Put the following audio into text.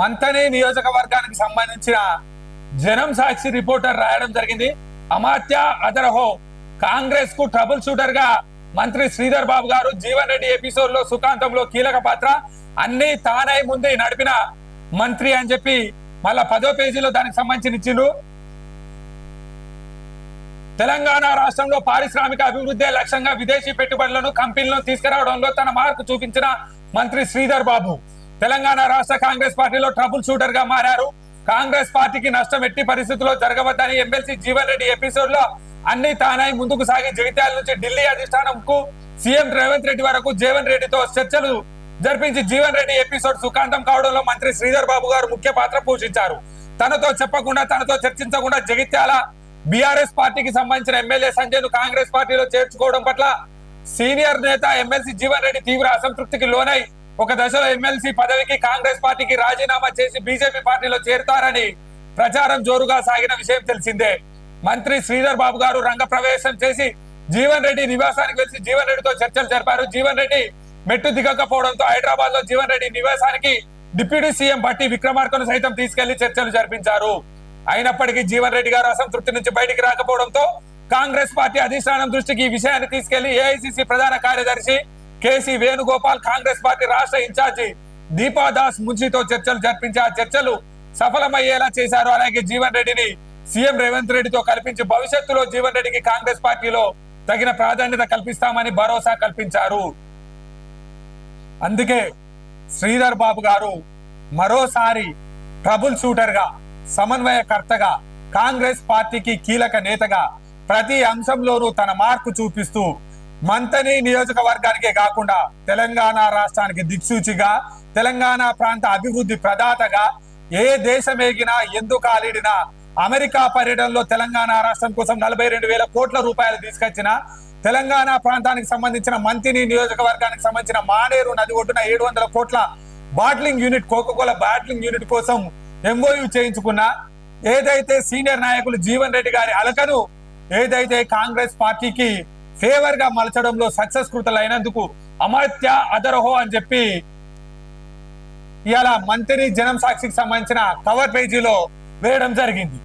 మంతనే నియోజకవర్గానికి సంబంధించిన జనం సాక్షి రిపోర్టర్ రాయడం జరిగింది. అమాత్య అదరహో కాంగ్రెస్కు ట్రబుల్ షూటర్గా మంత్రి శ్రీధర్ బాబు గారు జీవన్ రెడ్డి ఎపిసోడ్లో సుకాంతంలో కీలక పాత్ర. అన్ని తానై ముందే నడిపిన మంత్రి అని చెప్పి మళ్ళా పదో పేజీలో దానికి సంబంధించిన ఇచ్చిండు తెలంగాణ రాష్ట్రంలో పారిశ్రామిక అభివృద్ధి లక్ష్యంగా విదేశీ పెట్టుబడులను కంపెనీలను తీసుకురావడంలో తన మార్కు చూపించిన మంత్రి శ్రీధర్ బాబు. తెలంగాణ రాష్ట్ర కాంగ్రెస్ పార్టీలో ట్రబుల్ షూటర్గా మారారు. కాంగ్రెస్ పార్టీకి నష్టం ఎట్టి పరిస్థితుల్లో జరగవద్దని ఎమ్మెల్సీ జీవన్ రెడ్డి ఎపిసోడ్లో అన్ని తానై ముందుకు సాగి జగిత్యాల నుంచి ఢిల్లీ అధిష్టానంకు సీఎం రేవంత్ రెడ్డి వరకు జీవన్ రెడ్డితో చర్చలు జరిపించి జీవన్ రెడ్డి ఎపిసోడ్ సుఖాంతం కావడంలో మంత్రి శ్రీధర్ బాబు గారు ముఖ్య పాత్ర పోషించారు. తనతో చెప్పకుండా తనతో చర్చించకుండా జగిత్యాల బీఆర్ఎస్ పార్టీకి సంబంధించిన ఎమ్మెల్యే సంజయ్ను కాంగ్రెస్ పార్టీలో చేర్చుకోవడం పట్ల సీనియర్ నేత ఎమ్మెల్సీ జీవన్ రెడ్డి తీవ్ర అసంతృప్తికి లోనై ఒక దశలో ఎమ్మెల్సీ పదవికి కాంగ్రెస్ పార్టీకి రాజీనామా చేసి బీజేపీ పార్టీలో చేరుతారని ప్రచారం జోరుగా సాగిన విషయం తెలిసిందే. మంత్రి శ్రీధర్ బాబు గారు రంగ ప్రవేశం చేసి జీవన్ రెడ్డి నివాసానికి వెళ్ళి జీవన్ రెడ్డితో చర్చలు జరిపారు. జీవన్ రెడ్డి మెట్టు దిగకపోవడంతో హైదరాబాద్లో జీవన్ రెడ్డి నివాసానికి డిప్యూటీ సీఎం బట్టి విక్రమార్కను సైతం తీసుకెళ్ళి చర్చలు జరిపించారు. అయినప్పటికీ జీవన్ రెడ్డి గారు అసంతృప్తి నుంచి బయటికి రాకపోవడంతో కాంగ్రెస్ పార్టీ అధిష్టానం దృష్టికి ఈ విషయాన్ని తీసుకెళ్ళి ఏఐసిసి ప్రధాన కార్యదర్శి కేసీ వేణుగోపాల్ కాంగ్రెస్ పార్టీ రాష్ట్ర ఇన్ఛార్జి దీపాదాస్ మున్షితో చర్చలు జరిపించి ఆ చర్చలు సఫలమయ్యేలా చేశారు. అలాగే జీవన్ రెడ్డిని సీఎం రేవంత్ రెడ్డితో కల్పించి భవిష్యత్తులో జీవన్ రెడ్డికి కాంగ్రెస్ పార్టీలో తగిన ప్రాధాన్యత కల్పిస్తామని భరోసా కల్పించారు. అందుకే శ్రీధర్ బాబు గారు మరోసారి ట్రబుల్ షూటర్గా సమన్వయకర్తగా కాంగ్రెస్ పార్టీకి కీలక నేతగా ప్రతి అంశంలోనూ తన మార్కు చూపిస్తూ మంతని నియోజకవర్గానికే కాకుండా తెలంగాణ రాష్ట్రానికి దిక్సూచిగా తెలంగాణ ప్రాంత అభివృద్ధి ప్రదాతగా ఏ దేశమేగినా ఎందుకు ఆలిడినా అమెరికా పర్యటనలో తెలంగాణ రాష్ట్రం కోసం నలభై రెండు వేల కోట్ల రూపాయలు తీసుకొచ్చిన తెలంగాణ ప్రాంతానికి సంబంధించిన మంతిని నియోజకవర్గానికి సంబంధించిన మానేరు నది ఒడ్డున ఏడు వందల కోట్ల bottling unit Coca Cola bottling unit కోసం ఎంఓయు చేయించుకున్న ఏదైతే సీనియర్ నాయకులు జీవన్ రెడ్డి గారి అలకను ఏదైతే కాంగ్రెస్ పార్టీకి ఫేవర్గా మలచడంలో సక్సెస్ కృతలైనందుకు అమర్త్య అదరహో అని చెప్పి ఇవాళ మంత్రి జనం సాక్షికి సంబంధించిన కవర్ పేజీలో వేయడం జరిగింది.